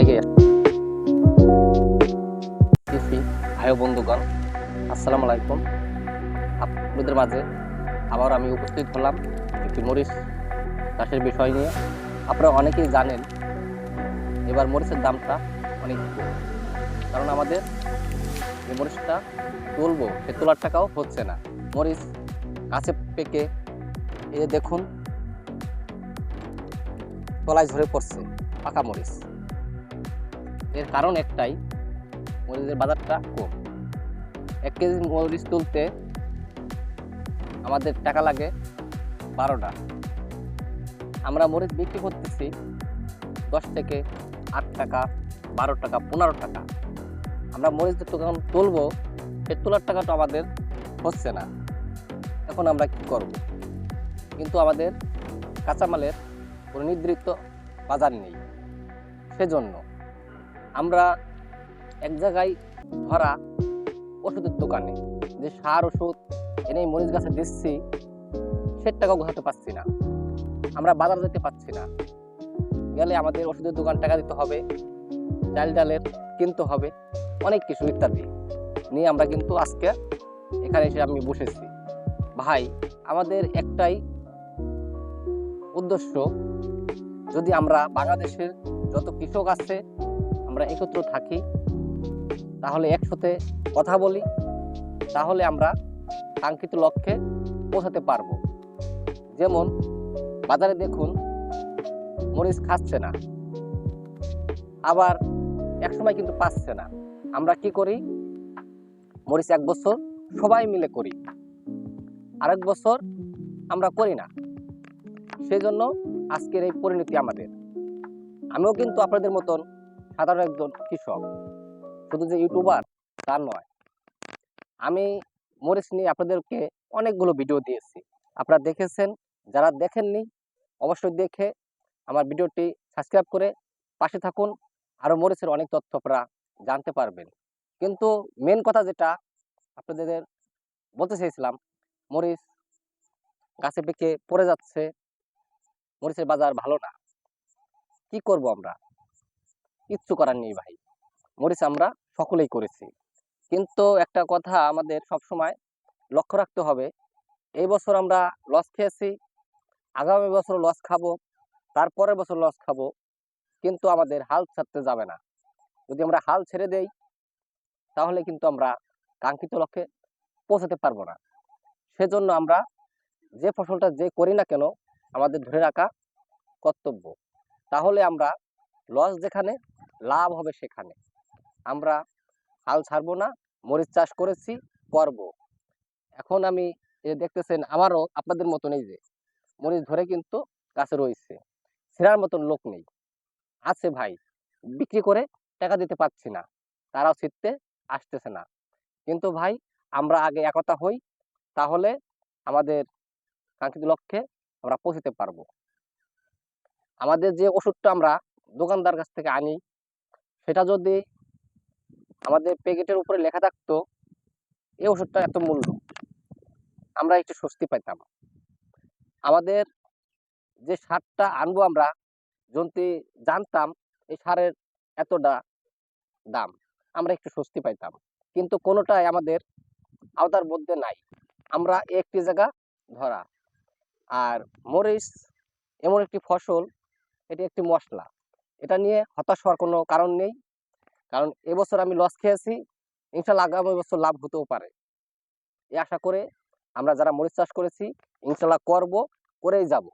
আগে ভাই বন্ধুগণ, আসসালামু আলাইকুম। আপনাদের মাঝে আবার আমি উপস্থিত হলাম একটি মরিচ চাষের বিষয় নিয়ে। আপনারা অনেকেই জানেন, এবার মরিচের দামটা অনেক কারণ আমাদের যে মরিচটা তুলবো, সে তোলার টাকাও হচ্ছে না। মরিচ গাছে পেকে যে দেখুন, তলায় ঝরে পড়ছে পাকা মরিচ। এর কারণ একটাই মরিচের বাজারটা কম। এক কেজি মরিচ তুলতে আমাদের টাকা লাগে বারোটা। আমরা মরিচ বিক্রি করতেছি দশ থেকে আট টাকা, বারো টাকা, পনেরো টাকা। আমরা মরিচ যখন তুলবো, সে তোলার টাকাটা আমাদের হচ্ছে না। এখন আমরা কি করব? কিন্তু আমাদের কাঁচামালের কোনো নির্ধারিত বাজার নেই। সেজন্য আমরা এক জায়গায় ধরা ওষুধের দোকানে যে সার, ওষুধ এনে মরিচ গাছে দিচ্ছি সে টাকাও গোছাতে পারছি না। আমরা বাজার যেতে পারছি না। গেলে আমাদের ওষুধের দোকান টাকা দিতে হবে, ডাল ডালের কিনতে হবে, অনেক কিছু ইত্যাদি নিয়ে আমরা কিন্তু আজকে এখানে এসে আমি বসেছি। ভাই, আমাদের একটাই উদ্দেশ্য, যদি আমরা বাংলাদেশের যত কৃষক আছে আমরা একত্র থাকি, তাহলে একসাথে কথা বলি, তাহলে আমরা কাঙ্ক্ষিত লক্ষ্যে পৌঁছাতে পারব। যেমন, বাজারে দেখুন, মরিচ খাচ্ছে না, আবার একসময় কিন্তু পাচ্ছে না। আমরা কি করি? মরিচ এক বছর সবাই মিলে করি, আরেক বছর আমরা করি না। সেই জন্য আজকের এই পরিণতি আমাদের। আমিও কিন্তু আপনাদের মতন সাধারণ একজন কৃষক। শুধু যে ইউটিউবার, তা নয়। আমি মরিচ নিয়ে আপনাদেরকে অনেকগুলো ভিডিও দিয়েছি। আপনারা দেখেছেন, যারা দেখেননি, অবশ্যই দেখে আমার ভিডিওটি সাবস্ক্রাইব করে পাশে থাকুন। আরও মরিচের অনেক তথ্য আপনারা জানতে পারবেন। কিন্তু মেন কথা যেটা আপনাদের বলতে চেয়েছিলাম মরিচ গাছে পেকে পড়ে যাচ্ছে, মরিচের বাজার ভালো না। কি করব আমরা? কিচ্ছু করার নেই ভাই। মরিচ আমরা সকলেই করেছি। কিন্তু একটা কথা আমাদের সব সময় লক্ষ্য রাখতে হবে, এই বছর আমরা লস খেয়েছি, আগামী বছর লস খাব, তারপরের বছর লস খাব, কিন্তু আমাদের হাল ছাড়তে যাবে না। যদি আমরা হাল ছেড়ে দেই, তাহলে কিন্তু আমরা কাঙ্ক্ষিত লক্ষ্যে পৌঁছাতে পারব না। সেজন্য আমরা যে ফসলটা যে করি না কেন, আমাদের ধরে রাখা কর্তব্য। তাহলে আমরা লস যেখানে লাভ হবে সেখানে। আমরা হাল ছাড়বো না, মরিচ চাষ করেছি, করব। এখন আমি যে দেখতেছেন, আমারও আপনাদের মতন এই যে মরিচ ধরে কিন্তু গাছে রয়েছে। ছেঁড়ার মতন লোক নেই। আছে ভাই, বিক্রি করে টাকা দিতে পারছি না। তারাও ছিটতে আসতেছে না। কিন্তু ভাই, আমরা আগে একতা হই, তাহলে আমাদের কাঙ্ক্ষিত লক্ষ্যে আমরা পৌঁছতে পারব। আমাদের যে ওষুধটা আমরা দোকানদার কাছ থেকে আনি সেটা যদি আমাদের প্যাকেটের উপরে লেখা থাকতো, এই ওষুধটা এত মূল্য। আমরা একটু স্বস্তি পাইতাম। আমাদের যে সারটা আনব আমরা যদি জানতাম এই সারের এতটা দাম। আমরা একটু স্বস্তি পাইতাম। কিন্তু কোনোটাই আমাদের আওতার মধ্যে নাই। আমরা একটি জায়গা ধরা। আর মরিচ এমন একটি ফসল, এটি একটি মশলা। এটা নিয়ে হতাশ হওয়ার কোনো কারণ নেই। কারণ এবছর আমি লস খেয়েছি, ইনশাল্লাহ আগামী বছর লাভ হতেও পারে। এই আশা করে আমরা যারা মরিচ চাষ করেছি, ইনশাল্লাহ করব, করেই যাব।